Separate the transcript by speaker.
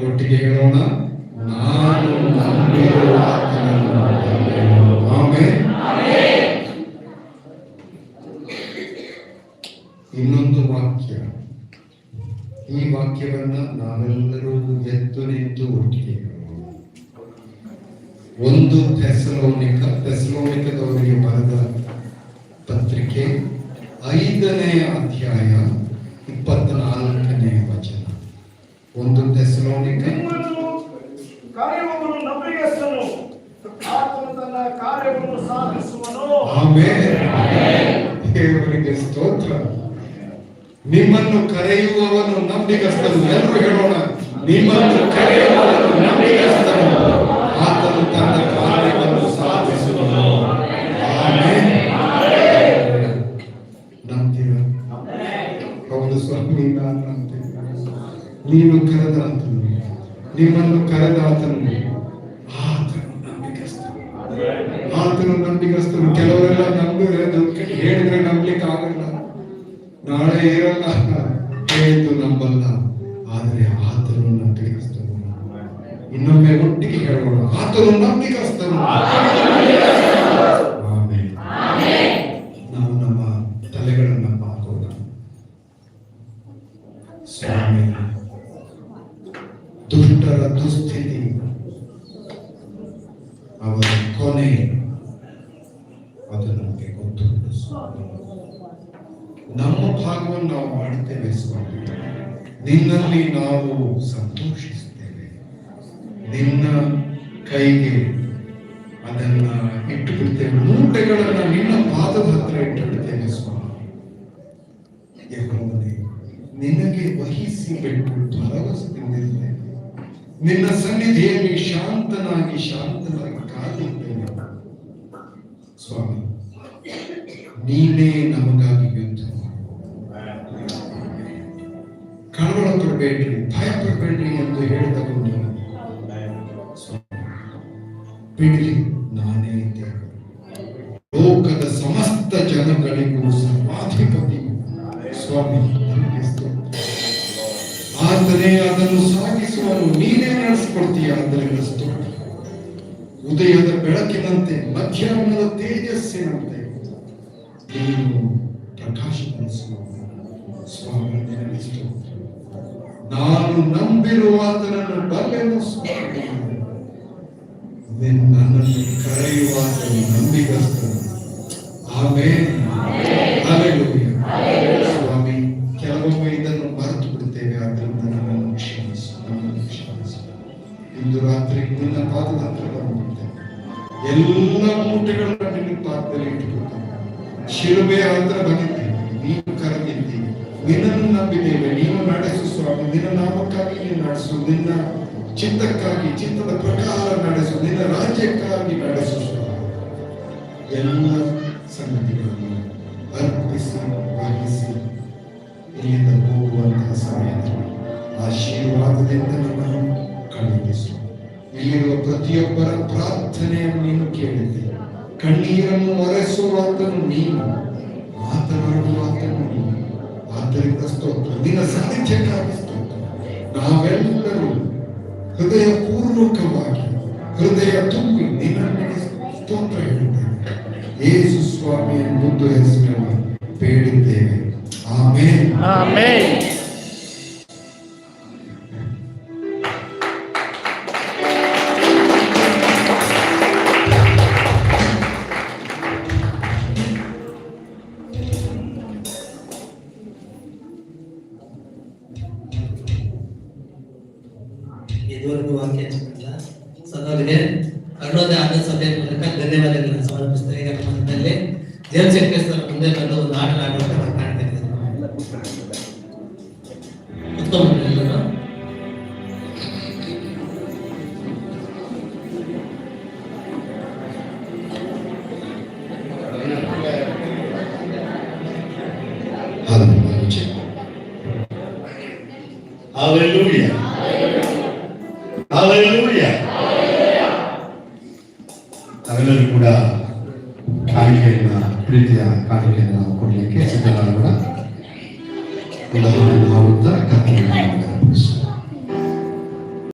Speaker 1: ಒಟ್ಟಿಗೆ ಹೇಳೋಣ, ನಾನು. ಇನ್ನೊಂದು ವಾಕ್ಯ ಈ ವಾಕ್ಯವನ್ನ ನಾವೆಲ್ಲರೂ ಎತ್ತು ನಿಂತು ಒಟ್ಟಿಗೆ. ಒಂದು ಥೆಸಲೋನಿಕ ಥೆಸಲೋನಿಕದವರಿಗೆ ಬರೆದ ಪತ್ರಿಕೆ ಐದನೇ ಅಧ್ಯಾಯ ಇಪ್ಪತ್ನಾಲ್ಕನೇ ವಚನ ಒಂದು ಥೆಸಲೋನಿಕ
Speaker 2: ನಿಮ್ಮನ್ನು ಕಾರ್ಯವನ್ನು ನಂಬಿಗಸ್ತನು ಆತನು ತನ್ನ ಕಾರ್ಯವನ್ನು ಸಾಧಿಸುವನು
Speaker 1: ಆಮೇಲೆ ದೇವರಿಗೆ ಸ್ತೋತ್ರ. ನಿಮ್ಮನ್ನು ಕರೆಯುವವನು ನಂಬಿಗಸ್ತನು. ಎಲ್ಲರೂ ಹೇಳೋಣ, ನಿಮ್ಮನ್ನು ಕರೆಯುವವನು ನಂಬಿಗಸ್ತನು. ಆತನು ತನ್ನ ಕಾರ್ಯವನ್ನು ಸಾಧಿಸುವನು. ನಂಬ್ತೀರ ಹೌದು ಸ್ವಾಮಿ, ನಾನು ನಂಬ್ತೀನಿ ನೀನು ಕರೆದ ಆತನು ನಿಮ್ಮನ್ನು ಕರೆದ ಆತನು ಆತನು ನಂಬಿಕಸ್ತನು ಆತನು ನಂಬಿಗಸ್ತನು. ನಾಳೆ ಇರಲ್ಲ ಕೇಳಿದ್ದು ನಂಬಲ್ಲ. ಆದರೆ ಆತನು ನಂಬಿಕಸ್ತನು ಇನ್ನೊಮ್ಮೆ ಒಟ್ಟಿಗೆ ಹೇಳೋಣ ಆತನು ನಂಬಿಕಸ್ತನು. ನಾವು ನಮ್ಮ ತಲೆಗಳನ್ನ ಬಾಗೋಣ ಸ್ವಾಮಿ, ದುಷ್ಟರ ದುಸ್ಥಿತಿ. ಅವರ ಕೊನೆ ನಮ್ಮ ಭಾಗವನ್ನು ನಾವು ಮಾಡ್ತೇವೆ ಸ್ವಾಮಿ. ನಿನ್ನಲ್ಲಿ ನಾವು ಸಂತೋಷಿಸ್ತೇವೆ. ನಿನ್ನ ಕೈಗೆ ಅದನ್ನ ಇಟ್ಟುಬಿಡ್ತೇವೆ. ಮೂಟೆಗಳನ್ನ ನಿನ್ನ ಪಾದದ ಹತ್ರ ಇಟ್ಟುಬಿಡ್ತೇವೆ ಸ್ವಾಮಿ. ನಿನಗೆ ವಹಿಸಿ ಬಿಟ್ಟು ಭರವಸೆಯಿಂದಿದ್ದೇನೆ ನಿನ್ನ ಸನ್ನಿಧಿಯಲ್ಲಿ ಶಾಂತನಾಗಿ ಶಾಂತನಾಗಿ ಕಾದಿದ್ದೇನೆ ಸ್ವಾಮಿ ನೀನೇ ನಮಗಾಗಿ ಯುದ್ಧ. ಕಳವಳ ಪಡಬೇಡ್ರಿ ಭಯ ಪಡಬೇಡ್ರಿ ಎಂದು ಹೇಳಿದವರು ಬಿಡ್ರಿ, ನಾನೇ ಇದ್ದೇನೆ ಲೋಕದ ಸಮಸ್ತ ಜನಗಳಿಗೂ ಸರ್ವಾಧಿಪತಿ ಸ್ವಾಮಿ. ಆದರೆ ಅದನ್ನು ಸಾಗಿಸುವನು ನೀನೇ ನಡೆಸ್ಕೊಡ್ತೀಯ ಅಂದರೆ ಉದಯದ ಬೆಳಕಿನಂತೆ ಮಧ್ಯಾಹ್ನದ ತೇಜಸ್ಸಿನಂತೆ ಪ್ರಕಾಶಗೊಳಿಸುವನು ಸ್ವಾಮಿ ನಾನು ನಂಬಿರುವ ಆತನನ್ನು ಬಲ್ಲೆನು ಸ್ವಾಮಿ ನಿನ್ನ- ನನ್ನನ್ನು ಕರೆಯುವ ಆತನು ನಂಬಿಗಸ್ತನು ಆಮೇಲೆ ಸ್ವಾಮಿ, ಕೆಲವೊಮ್ಮೆ ಇದನ್ನು ಮರೆತು ಬಿಡುತ್ತೇವೆ ಆದ್ದರಿಂದ ನನ್ನನ್ನು ಕ್ಷಮಿಸು. ನನ್ನನ್ನು ಕ್ಷಮಿಸು. ಇಂದು ರಾತ್ರಿ ನಿನ್ನ ಪಾದದ ಹತ್ರ ಎಲ್ಲ ಮೂಟೆಗಳನ್ನು ನಿನ್ನ ಪಾದದಲ್ಲಿ ಇಟ್ಟುಕೊಳ್ತೇವೆ ಶಿಲುಬೆಯ ಹತ್ರ ಬಂದಿದ್ದೆ. ನೀನು ಕರೆದಿದ್ದಿ. ನಿನ್ನನ್ನು ನಂಬಿದ್ದೇವೆ ನೀನು ನಡೆಸು ಸ್ವಾಮಿ. ನಿನ್ನ ನಾಮಕ್ಕಾಗಿ ನೀನು ನಡೆಸು. ನಿನ್ನ ಚಿತ್ತಕ್ಕಾಗಿ, ಚಿತ್ತದ ಪ್ರಕಾರ ನಡೆಸು. ನಿನ್ನ ರಾಜ್ಯಕ್ಕಾಗಿ ನಡೆಸು ಎಲ್ಲ ಸಂಗತಿಗಳನ್ನು ಅರ್ಪಿಸಿ ವಹಿಸಿ ಇಲ್ಲಿಂದ ಹೋಗುವಂತಹ ಸಮಯದಲ್ಲಿ ಆಶೀರ್ವಾದದಿಂದ ನಮ್ಮನ್ನು ಕಳುಹಿಸು. ಇಲ್ಲಿರುವ ಪ್ರತಿಯೊಬ್ಬರ ಪ್ರಾರ್ಥನೆಯನ್ನು ನೀನು ಕೇಳಿದ್ದೆ. ಕಣ್ಣೀರನ್ನು ಒರೆಸುವಾತನು ನೀನು ಮಾತನಾಡುವಾತನು ನೀನು ಆದ್ದರಿಂದ ಸ್ತೋತ್ರ ನಿನ್ನ ಸಾನ್ನಿಧ್ಯಕ್ಕಾಗಿ ಸ್ತೋತ್ರ ನಾವೆಲ್ಲರೂ ಹೃದಯ ಪೂರ್ವಕವಾಗಿ ಹೃದಯ ತುಂಬಿ ನಿನ್ನನ್ನು ಸ್ತೋತ್ರ ಹೇಳುತ್ತೇವೆ ಯೇಸು ಸ್ವಾಮಿಯ ಮುದ್ದು ಹೆಸರಿನಲ್ಲಿ ಬೇಡಿದ್ದೇವೆ ಆಮೇಲೆ
Speaker 3: ಆಮೇನ್
Speaker 4: ಇದುವರೆಗೂ ವಾಕ್ಯ ಸದವರಿಗೆ ಅರುಣೋದಯ ಆದ ಸಭೆಯ ಮೂಲಕ ಧನ್ಯವಾದಗಳನ್ನು ಸಮರ್ಪಿಸ್ತಾರೆ ಈಗ ಮಧ್ಯದಲ್ಲಿ ಜೇಮ್ಸ್ ಮುಂದೆ ಬಂದು ಒಂದು ಆಟ ಹಾಡುವಂತ ಕಾಣ್ತಾ ಉತ್ತಮ
Speaker 1: Hallelujah.
Speaker 5: Hallelujah. Hallelujah. ನಾವೆಲ್ಲರೂ ಕೂಡ ಕಾಣಿಕೆಯನ್ನ ಪ್ರೀತಿಯ ಕಾಣಿಕೆಯನ್ನು ನಾವು ಕೊಡಲಿಕ್ಕೆ ಸಿದ್ಧರಾಗೋಣ ಎಲ್ಲರೂ ಹಾಡುತ್ತಾ